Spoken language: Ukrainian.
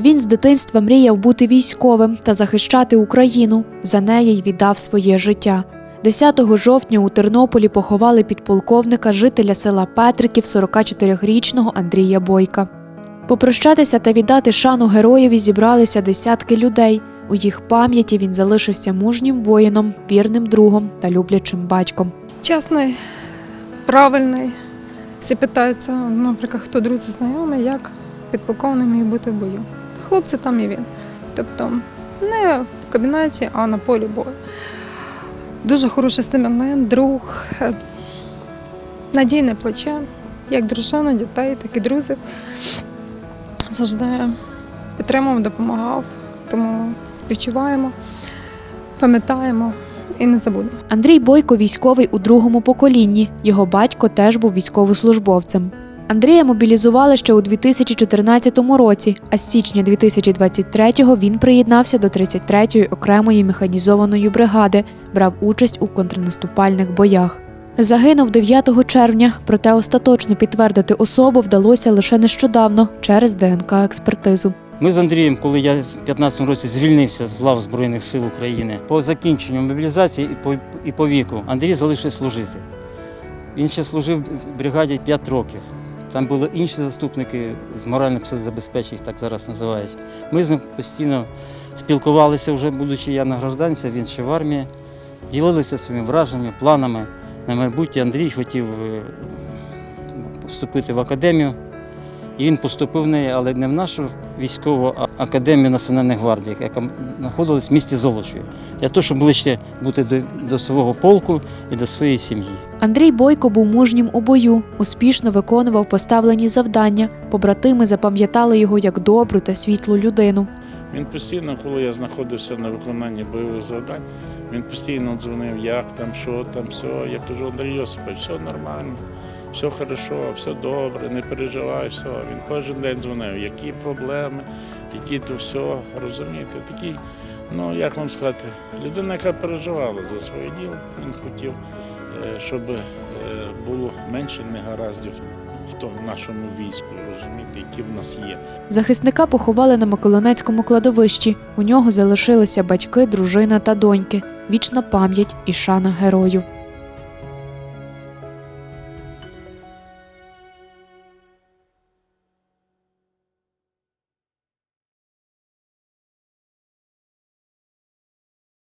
Він з дитинства мріяв бути військовим та захищати Україну. За неї й віддав своє життя. 10 жовтня у Тернополі поховали підполковника жителя села Петриків 44-річного Андрія Бойка. Попрощатися та віддати шану героєві зібралися десятки людей. У їх пам'яті він залишився мужнім воїном, вірним другом та люблячим батьком. Чесний, правильний. Всі питаються, наприклад, хто друзі знайомі, як підполковник міг бути в бою. Хлопці там і він. Тобто не в кабінеті, а на полі бою. Дуже хороший сем'янин, друг, е, надійне плече, як дружина, дітей, так і друзів. Завжди підтримував, допомагав, тому співчуваємо, пам'ятаємо і не забудемо. Андрій Бойко військовий у другому поколінні. Його батько теж був військовослужбовцем. Андрія мобілізували ще у 2014 році, а з січня 2023-го він приєднався до 33-ї окремої механізованої бригади, брав участь у контрнаступальних боях. Загинув 9 червня, проте остаточно підтвердити особу вдалося лише нещодавно через ДНК-експертизу. Ми з Андрієм, коли я в 15 році звільнився з лав Збройних сил України, по закінченню мобілізації і по, і по віку Андрій залишився служити. Він ще служив в бригаді 5 років. Там були інші заступники з моральних забезпечень, так зараз називають. Ми з ним постійно спілкувалися, вже будучи я на гражданці, він ще в армії, ділилися своїми враженнями, планами. На майбутнє Андрій хотів поступити вступити в академію. І він поступив в неї, але не в нашу військову академію Національної гвардії, яка знаходилась в місті Золочеві, для того, щоб ближче бути до, до свого полку і до своєї сім'ї. Андрій Бойко був мужнім у бою, успішно виконував поставлені завдання. Побратими запам'ятали його як добру та світлу людину. Він постійно, коли я знаходився на виконанні бойових завдань, він постійно дзвонив, як там, що там, все. Я кажу, Андрій Йосипович, все нормально, все хорошо, все добре, не переживай, все. Він кожен день дзвонив, які проблеми, які то все, розумієте, такий, ну як вам сказати, людина, яка переживала за своє діло, він хотів, е, щоб е, було менше негараздів в тому нашому війську, розумієте, які в нас є. Захисника поховали на Миколинецькому кладовищі. У нього залишилися батьки, дружина та доньки. Вічна пам'ять і шана герою.